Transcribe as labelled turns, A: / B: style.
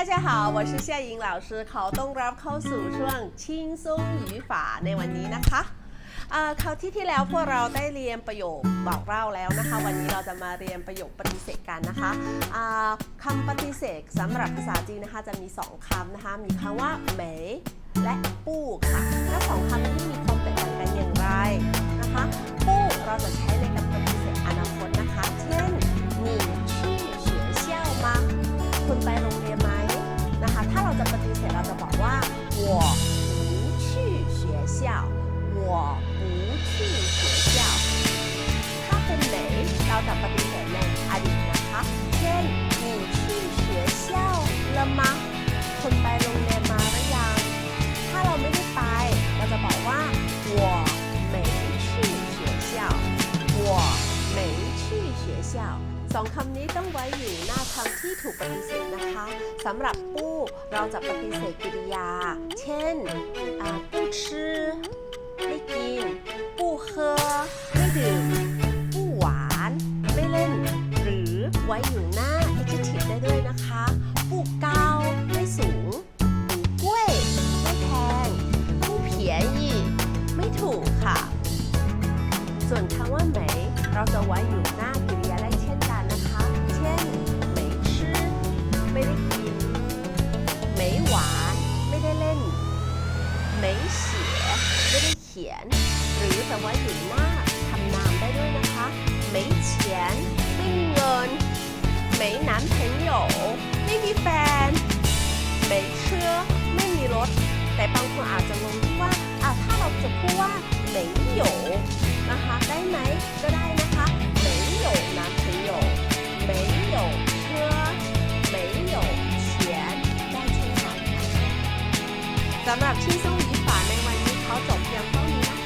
A: 大家好我是夏颖老师ขอต้อนรับเข้าสู่ช่วงชิงซุงหยีฝาในวันนี้นะคะอ่าคราวที่ที่แล้วพวกเราได้เรียนประโยคบอกเล่าแล้วนะคะ วันนี้เราจะมาเรียนประโยคปฏิเสธกันนะคะอ่าคำปฏิเสธสำหรับภาษาจีนนะคะจะมีสองคำนะคะ มีคำว่าเหมยและปู้ค่ะทั้งสองคำนี้ 校我不去学校ถ้าเป็นไหนเราจะปฏิเสธในอดีตนะคะ เช่น你去学校了吗คุณไปโรงเรียนมาหรือยัง ถ้าเราไม่ได้ไป เราจะบอกว่า我没去学校我没去学校สองคำนี้ต้องไว้อยู่หน้าคำที่ถูกปฏิเสธนะคะสำหรับปู้เราจะปฏิเสธกริยา เช่นอ่า不吃 ไว้อยู่หน้า adjective ได้ด้วยนะคะปลูกเกาไม่สูงปูกกล้วยไม่แพงผู้เผียยี่ไม่ถูกค่ะ ส่วนคำว่าไหมเราจะไว้อยู่หน้ากริยาได้เช่นกันนะคะ เช่นไม่ชื่อไม่ได้กินไม่หวานไม่ได้เล่นไม่เสียไม่ได้เขียน หรือจะไว้อยู่หน้า แฟน แต่เชื่อไม่มีรถ แต่บางคนอาจจะงงที่ว่าอะถ้าเราจะพูดว่าเหม่หยนะคะได้ไหมก็ได้นะคะเหม่หยนะถึงหยเหม่หยเชื่อเหม่หยเขียนได้ใช่ไหมสำหรับที่ซุ้งหยีฝาในวันนี้เขาจบเพียงเท่านี้